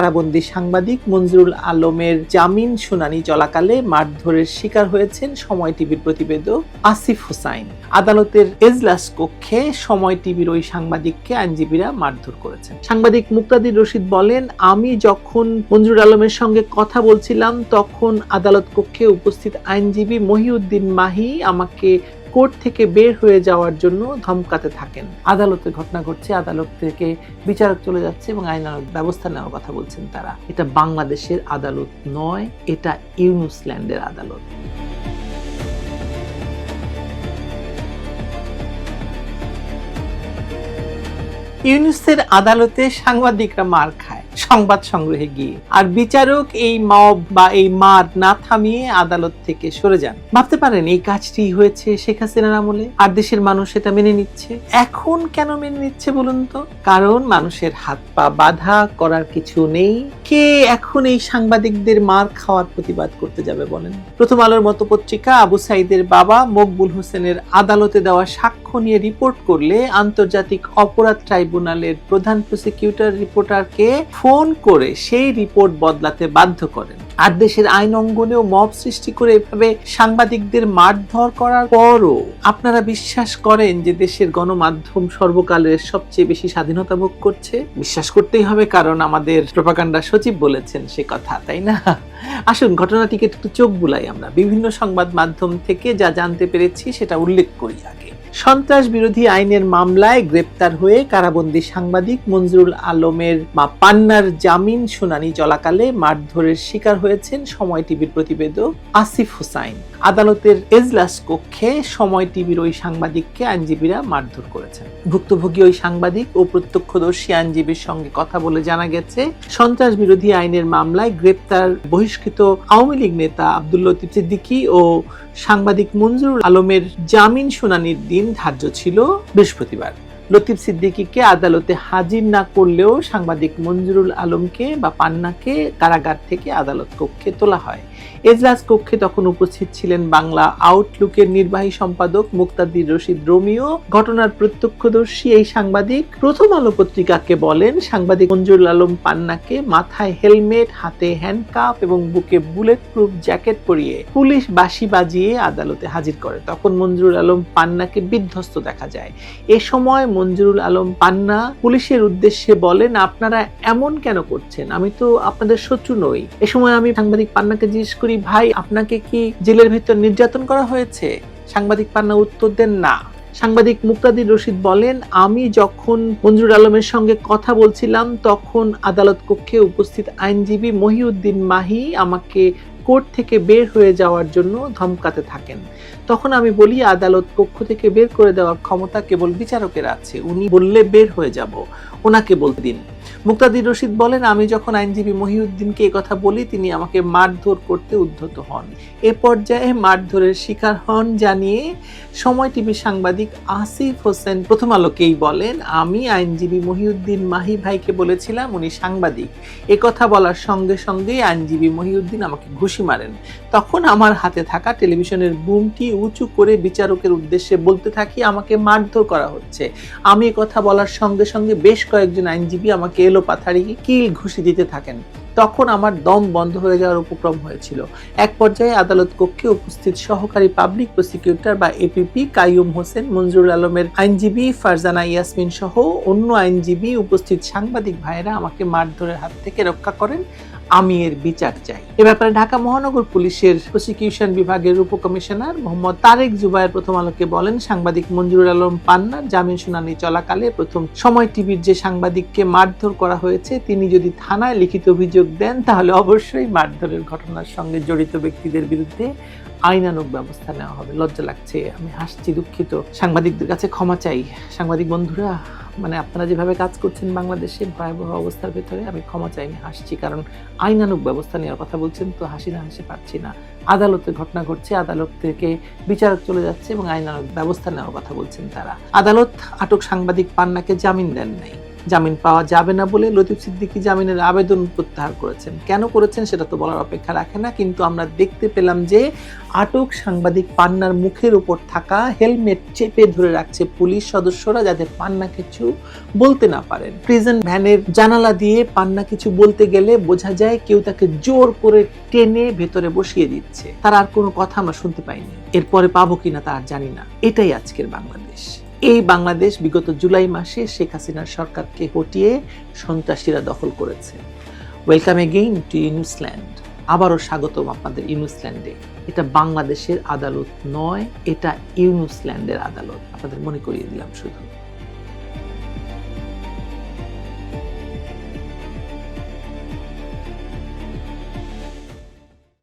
কারাবন্দী সাংবাদিক মঞ্জুরুল আলমের জামিন শুনানি চলাকালে মারধরের শিকার হয়েছেন সময় টিভির প্রতিবেদক আসিফ হোসাইন। আদালতের এজলাস কক্ষে সময় টিভির ওই সাংবাদিককে আইনজীবীরা মারধর করেছেন। সাংবাদিক মুক্তাদির রশিদ বলেন, আমি যখন মঞ্জুর আলমের সঙ্গে কথা বলছিলাম, তখন আদালত কক্ষে উপস্থিত আইনজীবী মহিউদ্দিন মাহি আমাকে কোর্ট থেকে বের হয়ে যাওয়ার জন্য ধমকাতে থাকেন। আদালতে ঘটনা ঘটছে, আদালত থেকে বিচারক চলে যাচ্ছে এবং আইন ব্যবস্থা নেওয়ার কথা বলছেন তারা। এটা বাংলাদেশের আদালত নয়, এটা ইউনুসল্যান্ডের আদালত। ইউনুসের আদালতে সাংবাদিকরা মার খায়, সংবাদ সংগ্রহে গিয়ে। আর বিচারক এই মব বা এই মার না থামিয়ে আদালত থেকে সরে যান। ভাবতে পারেন, এই কাজটি হয়েছে শেখ হাসিনার আমলে? আর দেশের মানুষ এটা মেনে নিচ্ছে? এখন কেন মেনে নিচ্ছে বলুন তো? কারণ মানুষের হাত পা বাধা করার কিছু নেই। কে এখন এই সাংবাদিকদের মার খাওয়ার প্রতিবাদ করতে যাবে বলেন? প্রথম আলোর মতো পত্রিকা আবু সাইদের বাবা মকবুল হোসেনের আদালতে দেওয়া সাক্ষ্য নিয়ে রিপোর্ট করলে আন্তর্জাতিক অপরাধ ট্রাইব্যুনালের প্রধান প্রসিকিউটর রিপোর্টারকে ফোন করে সেই রিপোর্ট বদলাতে বাধ্য করেন। আর দেশের আইন অঙ্গনেও মব সৃষ্টি করে এভাবে সাংবাদিকদের মারধর করার পরও আপনারা বিশ্বাস করেন যে দেশের গণমাধ্যম সর্বকালের সবচেয়ে বেশি স্বাধীনতা ভোগ করছে? বিশ্বাস করতেই হবে, কারণ আমাদের প্রপাকাণ্ডা সচিব বলেছেন সে কথা, তাই না? আসুন, ঘটনাটিকে একটু চোখ বুলাই আমরা। বিভিন্ন সংবাদ মাধ্যম থেকে যা জানতে পেরেছি সেটা উল্লেখ করি আগে। সন্ত্রাস বিরোধী আইনের মামলায় গ্রেপ্তার হয়ে কারাবন্দী সাংবাদিক মঞ্জুরুল আলমের মা পান্নার জামিন শুনানি চলাকালে মারধরের শিকার হয়েছেন সময় টিভির প্রতিবেদক আসিফ হুসাইন। আদালতের এজলাস কক্ষে সময় টিভির ওই সাংবাদিককে আইনজীবীরা মারধর করেছেন। ভুক্তভোগী ওই সাংবাদিক ও প্রত্যক্ষদর্শী আইনজীবীর সঙ্গে কথা বলে জানা গেছে, সন্ত্রাস বিরোধী আইনের মামলায় গ্রেপ্তার বহিষ্কৃত আওয়ামী লীগ নেতা আব্দুল লতিফ সিদ্দিকী ও সাংবাদিক মঞ্জুরুল আলমের জামিন শুনানির দিন ধার্য ছিল বৃহস্পতিবার। লতিফ সিদ্দিকীকে আদালতে হাজির না করলেও সাংবাদিক মঞ্জুরুল আলমকে বা পান্নাকে কারাগার থেকে আদালত কক্ষে তোলা হয়। এজলাস কক্ষে তখন উপস্থিত ছিলেন বাংলা আউটলুকের নির্বাহী সম্পাদক মুক্তাদির রশিদ রোমিও। ঘটনার প্রত্যক্ষদর্শী এই সাংবাদিক প্রথম আলো পত্রিকাকে বলেন, সাংবাদিক মঞ্জুরুল আলম পান্নাকে মাথায় হেলমেট, হাতে হ্যান্ডকাপ এবং বুকে বুলেট প্রুফ জ্যাকেট পরিয়ে পুলিশ বাঁশি বাজিয়ে আদালতে হাজির করে। তখন মঞ্জুরুল আলম পান্নাকে বিধ্বস্ত দেখা যায়। এ সময় মঞ্জুরুল আলম পান্না পুলিশের উদ্দেশ্যে বলেন, আপনারা এমন কেন করছেন? আমি তো আপনাদের শত্রু নই। এ সময় আমি সাংবাদিক পান্নাকে জিজ্ঞেস করি, ভাই, আপনাকে কি জেলের ভিতর নির্যাতন করা হয়েছে? সাংবাদিক পান্না উত্তর দেন, না। সাংবাদিক মুক্তাদির রশিদ বলেন, আমি যখন মঞ্জুর আলমের সঙ্গে কথা বলছিলাম, তখন আদালত কক্ষে উপস্থিত আইনজীবী মহিউদ্দিন মাহি আমাকে কোর্ট থেকে বের হয়ে যাওয়ার জন্য ধমকাতে থাকেন। তখন আমি বলি, আদালত কক্ষ থেকে বের করে দেওয়ার ক্ষমতা কেবল বিচারকের আছে। উনি বললে বের হয়ে যাব। ওনাকে বলতে দিন। মুক্তাদির রশিদ বলেন, আমি যখন আইনজীবী মহিউদ্দিনকে কথা বলি, তিনি আমাকে মারধর করতে উদ্ধত হন। এ পর্যায়ে মারধরের শিকার হন জানিয়ে সময় টিভি সাংবাদিক আসিফ হোসেন প্রথম আলোকেই বলেন, আমি আইনজীবী মহিউদ্দিন মাহি ভাইকে বলেছিলাম, উনি সাংবাদিক। এ কথা বলার সঙ্গে সঙ্গেই আইনজীবী মহিউদ্দিন আমাকে ঘুষি মারেন। তখন আমার হাতে থাকা টেলিভিশনের বুমটি উঁচু করে বিচারকের উদ্দেশ্যে বলতে থাকি, আমাকে মারধর করা হচ্ছে। আমি কথা বলার সঙ্গে সঙ্গে বেশ কয়েকজন আইনজীবী আমাকে এলো পাথারি কিল ঘুষি দিতে থাকেন। তখন আমার দম বন্ধ হয়ে যাওয়ার উপক্রম হয়েছিল। এক পর্যায়ে আদালত কক্ষে উপস্থিত সহকারী পাবলিক প্রসিকিউটর বা এপিপি কাইয়ুম হোসেন মঞ্জুরুল আলমের আইনজীবী ফারজানা ইয়াসমিন সহ অন্য আইনজীবী উপস্থিত সাংবাদিক ভাইয়েরা আমাকে মারধরের হাত থেকে রক্ষা করেন। আমি এর বিচার চাই। এ ব্যাপারে ঢাকা মহানগর পুলিশের প্রসিকিউশন বিভাগের উপকমিশনার মোহাম্মদ তারেক জুবায়ের প্রথম আলোকে বলেন, সাংবাদিক মঞ্জুরুল আলম পান্নার জামিন শুনানি চলাকালে প্রথম সময় টিভির যে সাংবাদিককে মারধর করা হয়েছে, তিনি যদি থানায় লিখিত অভিযোগ দেন, তাহলে অবশ্যই মারধরের ঘটনার সঙ্গে জড়িত ব্যক্তিদের বিরুদ্ধে আইনানুগ ব্যবস্থা নেওয়া হবে। লজ্জা লাগছে, আমি হাসছি দুঃখিত। সাংবাদিকদের কাছে ক্ষমা চাই। সাংবাদিক বন্ধুরা মানে আপনারা যেভাবে কাজ করছেন বাংলাদেশে ভয়াবহ অবস্থার ভেতরে, আমি ক্ষমা চাই, আমি হাসছি। কারণ আইনানুক ব্যবস্থা নেওয়ার কথা বলছেন, তো হাসি না হাসি পারছি না। আদালতে ঘটনা ঘটছে, আদালত থেকে বিচারক চলে যাচ্ছে এবং আইনানুক ব্যবস্থা নেওয়ার কথা বলছেন তারা। আদালত আটক সাংবাদিক পান্নাকে জামিন দেন নাই। জামিন পাওয়া যাবে না বলে লতিফ সিদ্দিকী জামিনের আবেদন প্রত্যাহার করেছেন। কেন করেছেন সেটা তো বলার অপেক্ষা রাখে না, কিন্তু আমরা দেখতে পেলাম যে আটক সাংবাদিক পান্নার মুখের উপর থাকা হেলমেট চেপে ধরে রাখছে পুলিশ সদস্যরা যাতে পান্না কিছু বলতে না পারেন। প্রিজন ভ্যানের জানালা দিয়ে পান্না কিছু বলতে গেলে বোঝা যায় কেউ তাকে জোর করে টেনে ভেতরে বসিয়ে দিচ্ছে। তার আর কোনো কথা আমরা শুনতে পাইনি। এরপরে পাবো কিনা তা আর জানি না। এটাই আজকের বাংলাদেশ। এই বাংলাদেশ বিগত জুলাই মাসে শেখ হাসিনার সরকারকে হটিয়ে সন্ত্রাসীরা দখল করেছে। ওয়েলকাম এগেইন টু ইউনিউসল্যান্ড আবারও স্বাগতম আপনাদের ইউনিসল্যান্ডে এটা বাংলাদেশের আদালত নয়, এটা ইউনুসল্যান্ডের আদালত। আপনাদের মনে করিয়ে দিলাম শুধু।